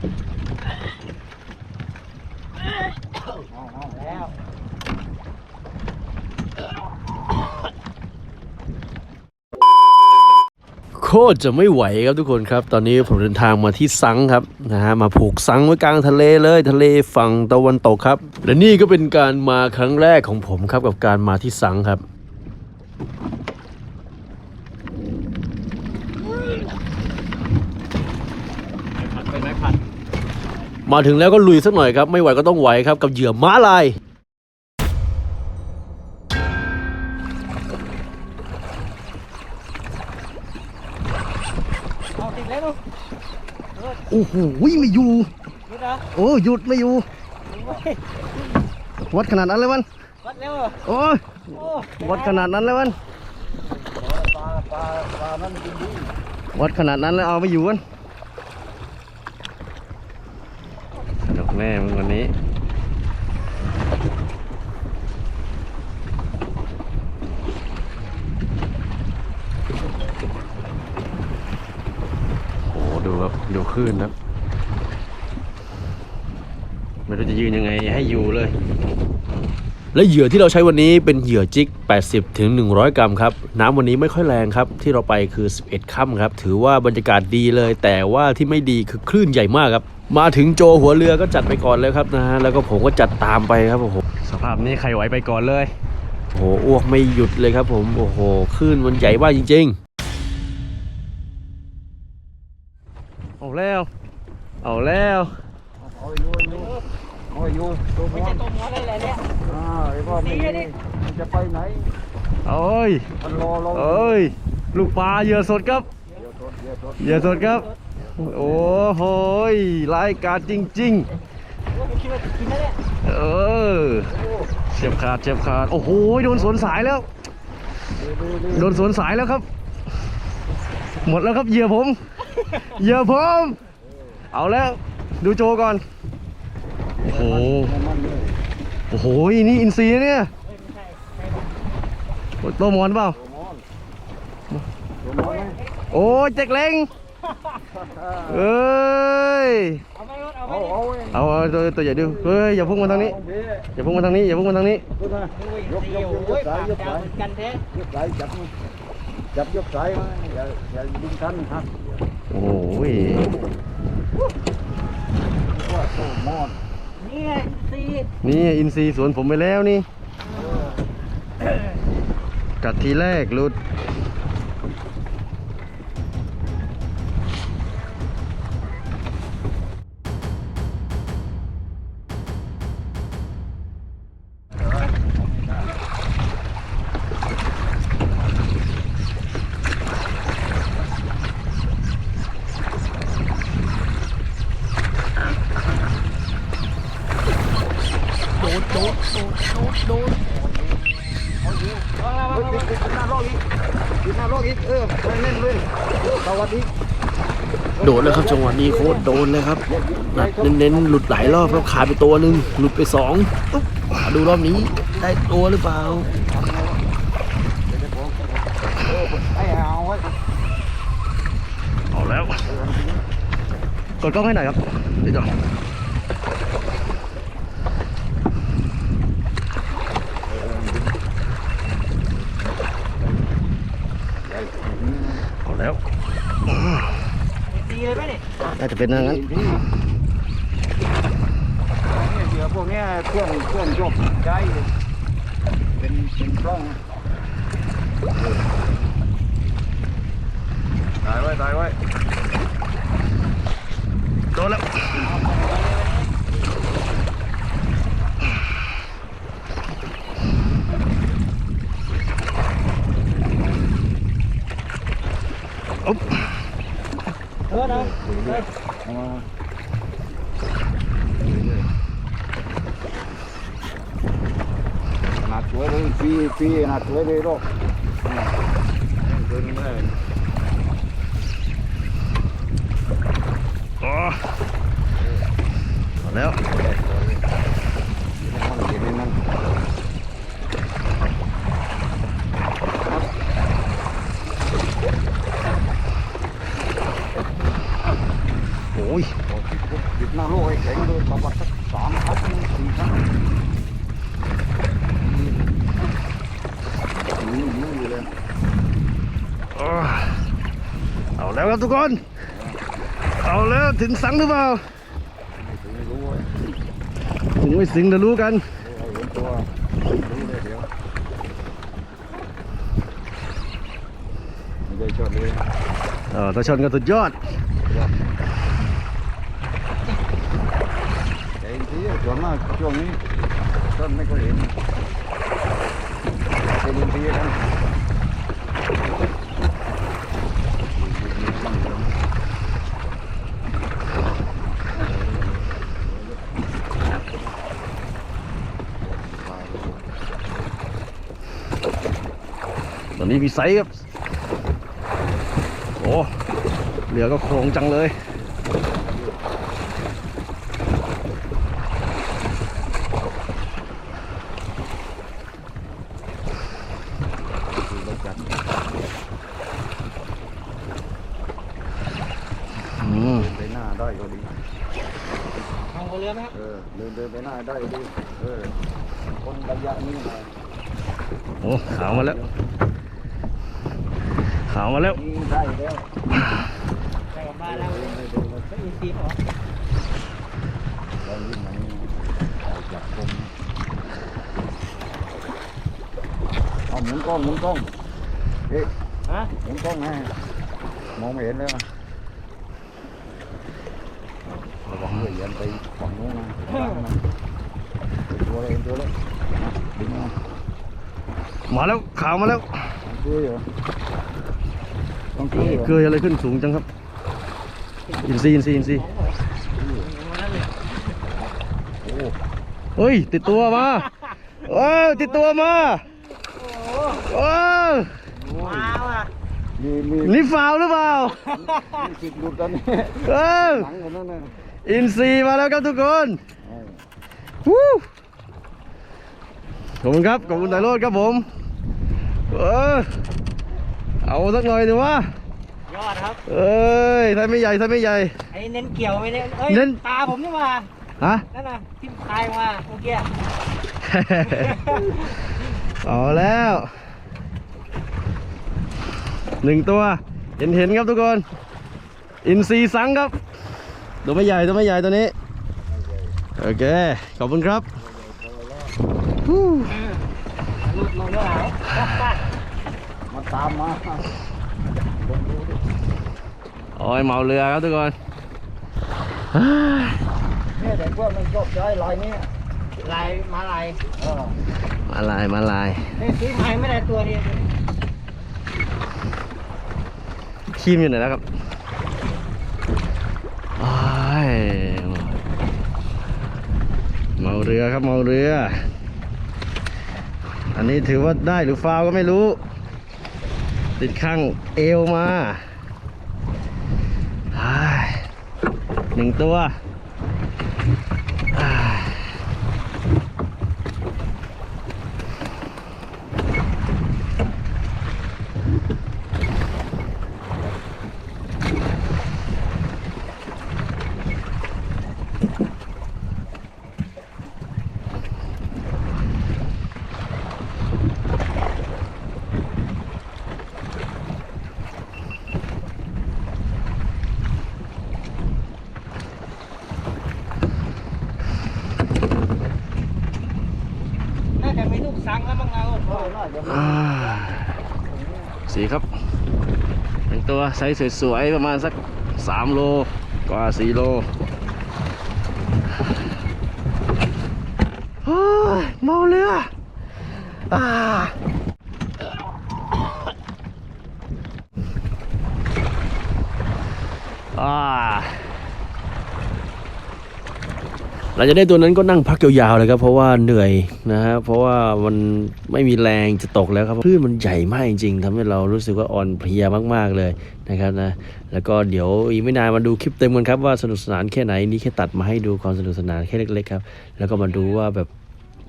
แล้วโคตรจะไม่ไหวครับทุกคนครับ ตอนนี้ผมเดินทางมาที่ซังครับนะฮะมาผูกซังไว้กลางทะเลเลยทะเลฝั่งตะวันตกครับ และนี่ก็เป็นการมาครั้งแรกของผมครับกับการมาที่ซังครับ เป็นไม้ผัด มาถึงแล้วก็ลุยสักหน่อยครับ ไม่ไหวก็ต้องไหวครับกับเหยื่อม้าลายเอาติดแล้วลูกโอ้โหไม่อยู่หยุดเหรอโอ้หยุดไม่อยู่โอ้ยวัดขนาดนั้นเลยมันวัดแล้วเหรอโอ้ยโอ้วัดขนาดนั้นเลยมันปลาปลาปลานั่นกินดีวัดขนาดนั้นแล้วเอาไม่อยู่กันสนุก แน่มึงวันนี้ โอ้โหดูครับดูคลื่นครับไม่รู้จะยืนยังไงให้อยู่เลย และเหยื่อที่เราใช้วันนี้เป็นเหยื่อจิก 80ถึง100 กรัมครับ น้ำวันนี้ไม่ค่อยแรงครับ ที่เราไปคือ 11 ค่ำครับ ถือว่าบรรยากาศดีเลย แต่ว่าที่ไม่ดีคือคลื่นใหญ่มากครับ มาถึงโจหัวเรือก็จัดไปก่อนเลยครับนะฮะแล้วก็ผมก็จัดตามไปครับโอ้โหสภาพนี้ใครไหวไปก่อนเลยโอ้โหอ้วกไม่หยุดเลยครับ ผมโอ้โหคลื่นมันใหญ่มากจริงเอาแล้ว เอาแล้วเอาอยู่อยู่เอาอยู่ตัวม้วนตัวม้วนอะไรเนี่ยอ่าไอ้พ่อไม่มีมันจะไปไหนเอ้ยมันรอเราเอ้ยลูกปลาเหยื่อสดครับเดี๋ยวทดเดี๋ยวทดเหยื่อสดครับ โอ้โหยรายการจริงโอ้ยคิดว่าจะกินแล้วเนี่ยๆเออเฉียบขาดเฉียบขาด โอ้โห โดนสวนสายแล้วดูดูดูโดนสวนสายแล้วครับ หมดแล้วครับเหยื่อผมเหยื่อผม เอาแล้ว ดูโจก่อน โอ้โหมันเลยโอ้โห นี่อินซีนะเนี่ยโตมอนเปล่าตัวม้วนตัวม้วนไหมโอ้ยเจ็กเล้ง เอ้ย เอาไปเอาไปเอาเอาเว้ยเอาเอาตัวตัวใหญ่ดูเฮ้ยอย่าพุ่งมาทางนี้เดี๋ยวอย่าพุ่งมาทางนี้อย่าพุ่งมาทางนี้ขึ้นมายกยกยกยกสายยกสายกันแท้ยกสายจับมันจับยกสายมาอย่าอย่าดึงทันครับโอ้ยว่าโตมอดนี่ไงซีนี่อินซีสวนผมไปแล้วนี่กัดทีแรกหลุด โดนแล้วครับจังหวะนี้โคตรโดนเลยครับหนักเน้นๆหลุดหลายรอบครับขาไปตัวหนึ่งหลุดไปสองดูรอบนี้ได้ตัวหรือเปล่าไอ้เอาไว้เอาแล้วกดกล้องให้หน่อยครับเดี๋ยวจะเอาแล้ว ซีเลยไหมเน่าจะเป็นอย่างนั้นเหยื่อพวกนี้เครื่องเครื่องยกใช้เป็นเป็นกล้องตายไว้ตายไว้โดนแล้ว อุ๊บ เอ อนะเอามาขนาดสวยเลยฟรีฟรีขนาดสวยเลยโลกเกินไม่ได้อ๋อเอาแล้ว โอ้ย พอติดปุ๊บติดหน้าโลกไอ้แข็งเลยประวัติสักสามครั้งสี่ครั้งอืมอืมอยู่เลย เอา แล้วครับทุกคน เอาแล้วถึงสังหรือเปล่าไม่รู้เว้ยถึงไม่สิงจะรู้กันเราเห็นตัวรู้เลยเดี๋ยวไม่ได้ชดเลยเออตาชนก็สุดยอดแต่จริงๆส่วนมากช่วงนี้ต้นไม่ค่อยเห็นเป็นอินทรีย์น นนี้มีไซส์ครับ โอ้เหลือก็โครงจังเลยอืมไปหน้าได้ก็ดีทางหัวเรือไหมครับ เออ เดินเดินไปหน้าได้ก็ดี เออ คนระยะนี้นะโอ้ ขาวมาแล้ว ขาวมาแล้วนี่ได้แล้วใส่กลับบ้านแล้วเดินไปเดินไปก็อีซีเหรอเรายิ่งมันออกจากกรมเอาหมุนกล้องหมุนกล้องเอ๊ะฮะหมุนกล้องไงมองไม่เห็นแล้วนะระวังด้วยยันไปฝั่งนู้นนะฝั่งนั้นตัวอะไรตัวอะไรนะดึงมามาแล้วขาวมาแล้วต้องช่วยเหรอ ต้องช่วยเหรอเกยอะไรขึ้นสูงจังครับ อินซีย์อินซีย์อินซีย์โอ้เฮ้ย ติดตัวมาเอ้ยติดตัวมาโอ้ยมาว่ะมีมีนี่ฟาวล์หรือเปล่ามีสิทธิ์หลุดกันนี่เออหลังกันนั่นน่ะอินซีย์มาแล้วครับทุกคนเออวู้ขอบคุณครับ ขอบคุณไตรโรดครับผม เออ เอาสักหน่อยดีวะยอดครับ เอ้ยถ้าไม่ใหญ่ถ้าไม่ใหญ่ ไอ้เน้นเกี่ยวไม่เน้นเอ้ยเน้น ตาผมนี่มาฮะ นั่นน่ะที่ตายมาเมื่อกี้ เอาแล้วหนึ่งตัว เห็นเห็นครับทุกคน อินซีย์สังครับ ตัวไม่ใหญ่ตัวไม่ใหญ่ตัวนี้ โอเค ขอบคุณครับฮู้ หลุดลงเท่าไหร่ มา ตามมาลองดูดิโอ้ยเมาเรือครับทุกคนเนี่ยเด็กพวกมันชอบใช้ลายนี้ลายมาลายเออมาลายมาลายนี่ซื้อใหม่ไม่ได้ตัวเดียวครีมอยู่ไหนแล้วครับโอ้ยเมาเรือครับเมาเรือ อันนี้ถือว่าได้หรือฟาวก็ไม่รู้ ติดข้างเอวมาอ้ายหนึ่งตัวอ้าย น่าจะมีลูกสังแล้วมั้งเรา อ่า สีครับหนึ่งตัวไซส์สวยๆประมาณสักสามโลกว่าสี่โลเฮ้ยเมาเรืออ่าอ่า ห ลังจากได้ตัวนั้นก็นั่งพักยาวๆเลยครับ เพราะว่าเหนื่อยนะฮะเพราะว่ามันไม่มีแรงจะตกแล้วครับคลื่นมันใหญ่มากจริงๆทำให้เรารู้สึกว่าอ่อนเพลียมากๆเลยนะครับนะแล้วก็เดี๋ยวอีกไม่นานมาดูคลิปเต็มกันครับว่าสนุกสนานแค่ไหนนี่แค่ตัดมาให้ดูความสนุกสนานแค่เล็กๆครับแล้วก็มาดูว่าแบบ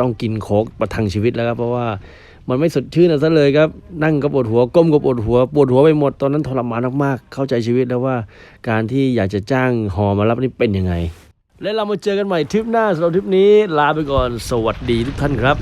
ต้องกินโคกประทังชีวิตแล้วครับเพราะว่ามันไม่สดชื่นซะเลยครับ นั่งก็ปวดหัวก้มก็ปวดหัวปวดหัวไปหมดตอนนั้นทรมานมากๆเข้าใจชีวิตแล้วว่า การที่อยากจะจ้างหอมารับนี่เป็นยังไง และเรามาเจอกันใหม่ทริปหน้าสำหรับทริปนี้ลาไปก่อน สวัสดีทุกท่านครับ